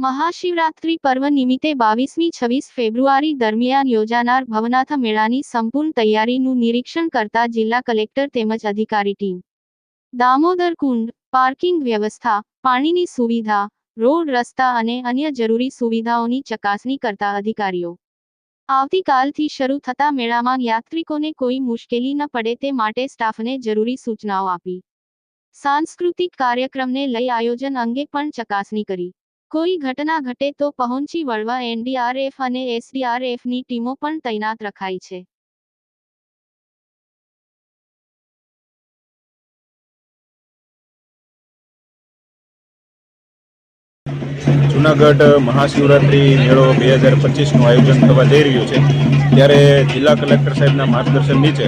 મહાશિવરાત્રિ પર્વ નિમિત્તે બાવીસમી છવ્વીસ ફેબ્રુઆરી દરમિયાન યોજાનાર ભવનાથ મેળાની સંપૂર્ણ તૈયારીનું નિરીક્ષણ કરતા જિલ્લા કલેક્ટર તેમજ અધિકારી ટીમ. દામોદર કુંડ, પાર્કિંગ વ્યવસ્થા, પાણીની સુવિધા, રોડ રસ્તા અને અન્ય જરૂરી સુવિધાઓની ચકાસણી કરતા અધિકારીઓ. આવતીકાલથી શરૂ થતા મેળામાં યાત્રિકોને કોઈ મુશ્કેલી ન પડે તે માટે સ્ટાફને જરૂરી સૂચનાઓ આપી. સાંસ્કૃતિક કાર્યક્રમને લઈ આયોજન અંગે પણ ચકાસણી કરી. કોઈ ઘટના ઘટે તો પહોંચી વળવા એનડીઆરએફ અને એસડીઆરએફની ટીમો પણ તૈનાત રખાઈ છે. જુનાગઢ મહાશિવરાત્રિ મેળો બે હજાર પચીસનું આયોજન થવા જઈ રહ્યું છે. ત્યારે જિલ્લા કલેક્ટર સાહેબના માર્ગદર્શન નીચે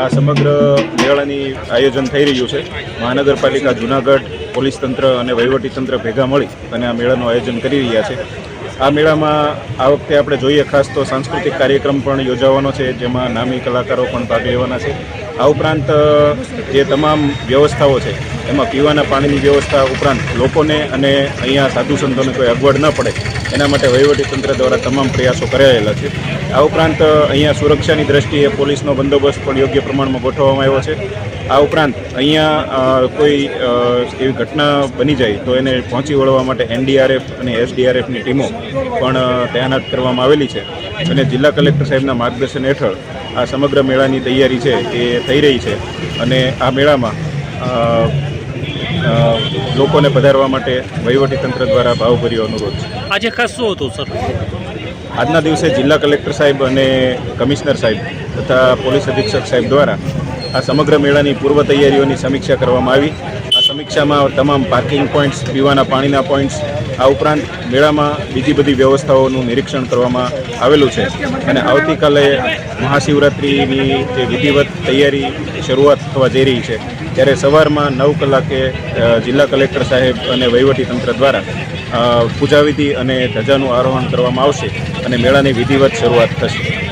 આ સમગ્ર મેળાની આયોજન થઈ રહ્યું છે. મહાનગરપાલિકા જુનાગઢ, પોલીસ તંત્ર અને વહીવટી તંત્ર ભેગા મળી અને આ મેળાનું આયોજન કરી રહ્યા છે. આ મેળામાં આ વખતે આપણે જોઈએ ખાસ તો સાંસ્કૃતિક કાર્યક્રમ પણ યોજાવાનો છે, જેમાં નામી કલાકારો પણ ભાગ લેવાના છે. આ ઉપરાંત જે તમામ વ્યવસ્થાઓ છે એમાં પીવાના પાણીની વ્યવસ્થા ઉપરાંત લોકોને અને અહીંયા સાધુ સંતોને કોઈ અગવડ ન પડે, એના માટે વહીવટી તંત્ર દ્વારા તમામ પ્રયાસો કરાયેલા છે. આ ઉપરાંત અહીંયા સુરક્ષાની દ્રષ્ટિએ પોલીસનો બંદોબસ્ત પણ યોગ્ય પ્રમાણમાં ગોઠવવામાં આવ્યો છે. આ ઉપરાંત, અહીંયા કોઈ એવી ઘટના બની જાય તો એને પહોંચી વળવા માટે એનડીઆરએફ અને એસડીઆરએફની ટીમો પણ તૈનાત કરવામાં આવેલી છે. અને જિલ્લા કલેક્ટર સાહેબના માર્ગદર્શન હેઠળ આ સમગ્ર મેળાની તૈયારી છે એ થઈ રહી છે. અને આ મેળામાં લોકોને પધારવા માટે વહીવટી તંત્ર દ્વારા ભાવભર્યો અનુરોધ છે. આજે ખાસ શું હતું સર? આજના દિવસે જિલ્લા કલેક્ટર સાહેબ અને કમિશનર સાહેબ તથા પોલીસ અધિક્ષક સાહેબ દ્વારા આ સમગ્ર મેળાની પૂર્વ તૈયારીઓની સમીક્ષા કરવામાં આવી. આ સમીક્ષામાં તમામ પાર્કિંગ પોઈન્ટ્સ પીવાના પાણીના પોઈન્ટ્સ આ ઉપરાંત મેળામાં બીજી બધી વ્યવસ્થાઓનું નિરીક્ષણ કરવામાં આવેલું છે. અને આવતીકાલે મહાશિવરાત્રિની જે વિધિવત તૈયારી શરૂઆત થવા જઈ રહી છે, ત્યારે સવારમાં નવ કલાકે જિલ્લા કલેક્ટર સાહેબ અને વહીવટી તંત્ર દ્વારા પૂજાવિધિ અને ધજાનું આરોહણ કરવામાં આવશે અને મેળાની વિધિવત શરૂઆત થશે.